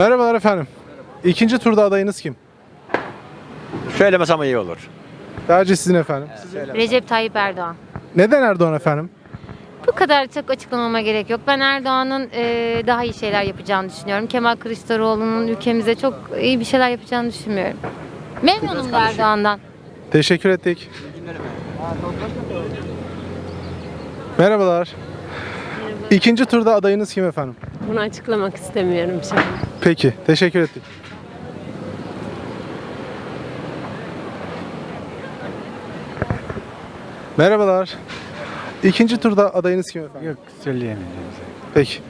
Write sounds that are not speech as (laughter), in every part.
Merhabalar efendim. İkinci turda adayınız kim? Söylemesem iyi olur. Tercih sizin efendim. Recep Tayyip Erdoğan. Neden Erdoğan efendim? Bu kadar çok açıklamama gerek yok. Ben Erdoğan'ın eee, daha iyi şeyler yapacağını düşünüyorum. Kemal Kılıçdaroğlu'nun ülkemize çok iyi bir şeyler yapacağını düşünmüyorum. Memnunum da Erdoğan'dan. Teşekkür ettik. Merhabalar. İkinci turda adayınız kim efendim? Bunu açıklamak istemiyorum şimdi. Peki, teşekkür ettik. Merhabalar. İkinci turda adayınız kim efendim? Yok söyleyemeyeceğim. Peki.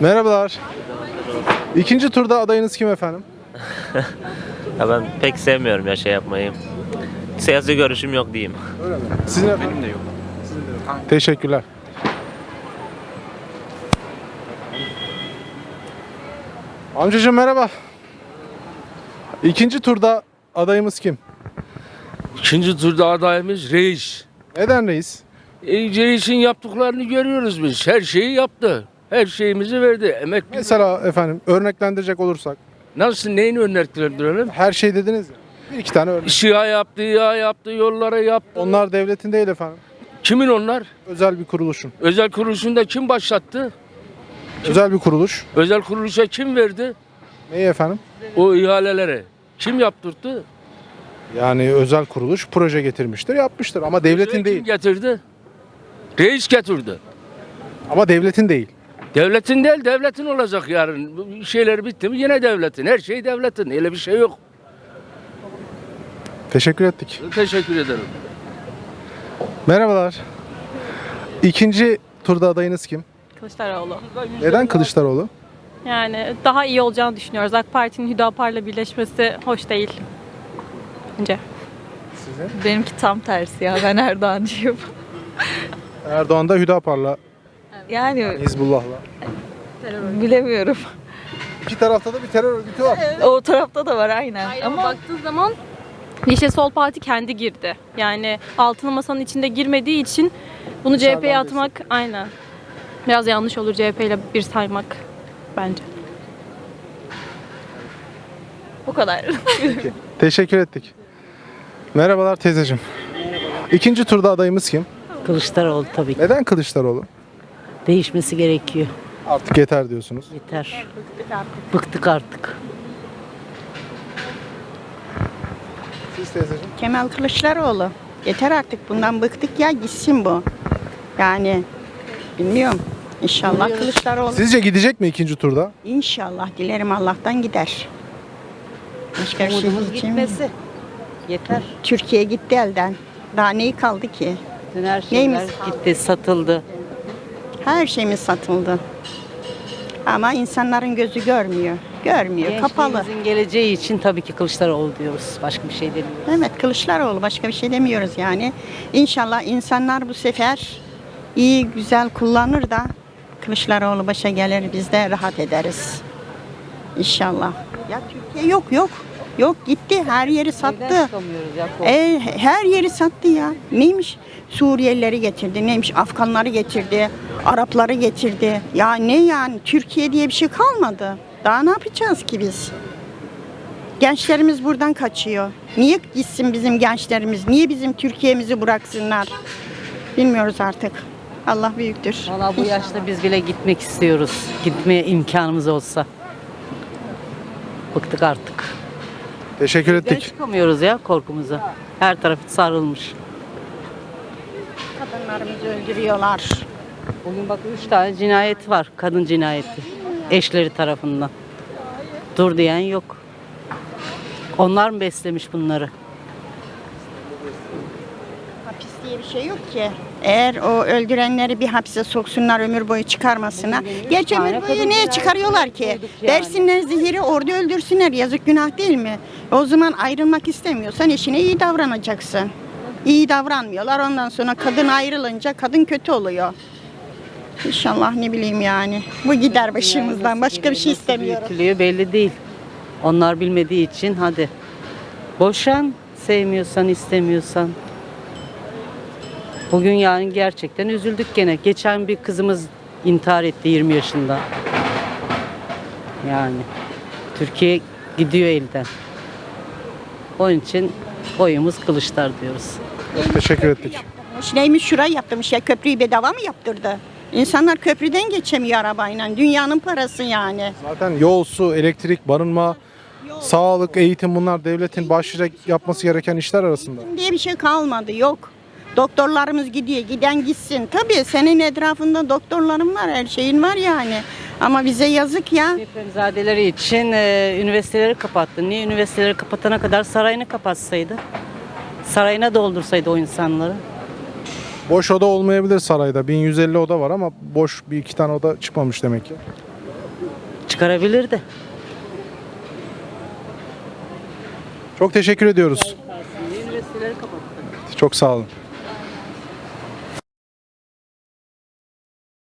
Merhabalar. İkinci turda adayınız kim efendim? (laughs) Ya ben pek sevmiyorum ya şey yapmayı. Siyasi görüşüm yok diyeyim. Sizin efendim? Benim de yok. Teşekkürler. Amcacığım merhaba. İkinci turda adayımız kim? İkinci turda adayımız reis. Neden reis? E, reisin yaptıklarını görüyoruz biz. Her şeyi yaptı. Her şeyimizi verdi. Emek Mesela efendim örneklendirecek olursak. nasıl neyin örneklendirelim? Her şey dediniz ya. Bir iki tane örnek. Şia yaptı, ya yaptı, yollara yaptı. Onlar devletin değil efendim. Kimin onlar? Özel bir kuruluşun. Özel kuruluşunda kim başlattı? Özel bir kuruluş. Özel kuruluşa kim verdi Neyi efendim? o ihaleleri? Kim yaptırdı? Yani özel kuruluş proje getirmiştir, yapmıştır ama devletin Kim değil. getirdi? Reis getirdi. Ama devletin değil. Devletin değil, devletin olacak yarın. Bu Şeyler bitti mi yine devletin. Her şey devletin. Öyle bir şey yok. Teşekkür ettik. Teşekkür ederim. Merhabalar. İkinci turda adayınız kim? Kılıçdaroğlu. Neden Kılıçdaroğlu? Yani daha iyi olacağını düşünüyoruz. AK Parti'nin Hüdapar'la birleşmesi hoş değil. Bence. Benimki tam tersi ya. Ben Erdoğancıyım. Erdoğan da Hüdapar'la, Yani Hizbullah'la. bilemiyorum. İki tarafta da bir terör örgütü var. O tarafta da var aynen. Ama Ama baktığı zaman Yeşil Sol Parti kendi girdi. Yani altılı masanın içinde girmediği için bunu CHP'ye atmak aynen. Biraz yanlış olur CHP ile bir saymak bence. bu kadar. Teşekkür ettik. Merhabalar teyzeciğim. İkinci turda adayımız kim? Kılıçdaroğlu tabii ki. Neden Kılıçdaroğlu? Değişmesi gerekiyor. Artık yeter diyorsunuz. Yeter. Bıktık artık. Siz teyzeciğim. Kemal Kılıçdaroğlu. Yeter artık bundan bıktık ya gitsin bu. Yani bilmiyorum. İnşallah Kılıçdaroğlu. Sizce gidecek mi ikinci turda? İnşallah dilerim Allah'tan gider. Başka bir şey gitmesi. Yeter. Türkiye gitti elden. Daha neyi kaldı ki? Bütün her şeyler Neyimiz gitti, satıldı. Her şeyimiz satıldı. Ama insanların gözü görmüyor. Görmüyor. Kapalı. Gençliğimizin geleceği için tabii ki Kılıçdaroğlu diyoruz. Başka bir şey demiyoruz. Evet Kılıçdaroğlu başka bir şey demiyoruz yani. İnşallah insanlar bu sefer iyi güzel kullanır da Kılıçdaroğlu başa gelir biz de rahat ederiz. İnşallah. Ya Türkiye yok yok. Yok gitti her yeri sattı. E, her yeri sattı ya. Neymiş? Suriyelileri getirdi, neymiş? Afganları getirdi, Arapları getirdi. Ya ne yani? Türkiye diye bir şey kalmadı. Daha ne yapacağız ki biz? Gençlerimiz buradan kaçıyor. Niye gitsin bizim gençlerimiz? Niye bizim Türkiye'mizi bıraksınlar? Bilmiyoruz artık. Allah büyüktür. Valla bu yaşta biz bile gitmek istiyoruz. Gitmeye imkanımız olsa. Bıktık artık. Teşekkür Evden ettik. çıkamıyoruz ya korkumuza. Her tarafı sarılmış. Kadınlarımızı öldürüyorlar. Bugün bak üç tane cinayet var. Kadın cinayeti. Eşleri tarafından. Dur diyen yok. Onlar mı beslemiş bunları? Hapis diye bir şey yok ki. Eğer o öldürenleri bir hapse soksunlar ömür boyu çıkarmasına. Gerçi ömür boyu neye çıkarıyorlar ki? Versinler zehiri orada öldürsünler. Yazık günah değil mi? O zaman ayrılmak istemiyorsan eşine iyi davranacaksın. İyi davranmıyorlar. Ondan sonra kadın ayrılınca kadın kötü oluyor. İnşallah ne bileyim yani. Bu gider başımızdan. Başka bir şey istemiyorum. büyütülüyor belli değil. Onlar bilmediği için hadi. Boşan sevmiyorsan istemiyorsan. Bugün yani gerçekten üzüldük gene. Geçen bir kızımız intihar etti 20 yaşında. Yani Türkiye gidiyor elden. Onun için oyumuz Kılıçlar diyoruz. Teşekkür ettik. Neymiş şurayı yaptırmış ya köprüyü bedava mı yaptırdı? İnsanlar köprüden geçemiyor arabayla. Dünyanın parası yani. Zaten yol, su, elektrik, barınma, sağlık, eğitim bunlar devletin başlıca yapması gereken işler arasında. diye bir şey kalmadı yok. Doktorlarımız gidiyor giden gitsin. Tabii senin etrafında doktorların var her şeyin var yani. Ama bize yazık ya. Depremzadeleri için e, üniversiteleri kapattı. Niye üniversiteleri kapatana kadar sarayını kapatsaydı? Sarayına doldursaydı o insanları. Boş oda olmayabilir sarayda. 1150 oda var ama boş bir iki tane oda çıkmamış demek ki. Çıkarabilirdi. Çok teşekkür ediyoruz. Üniversiteleri kapattı. Çok sağ olun.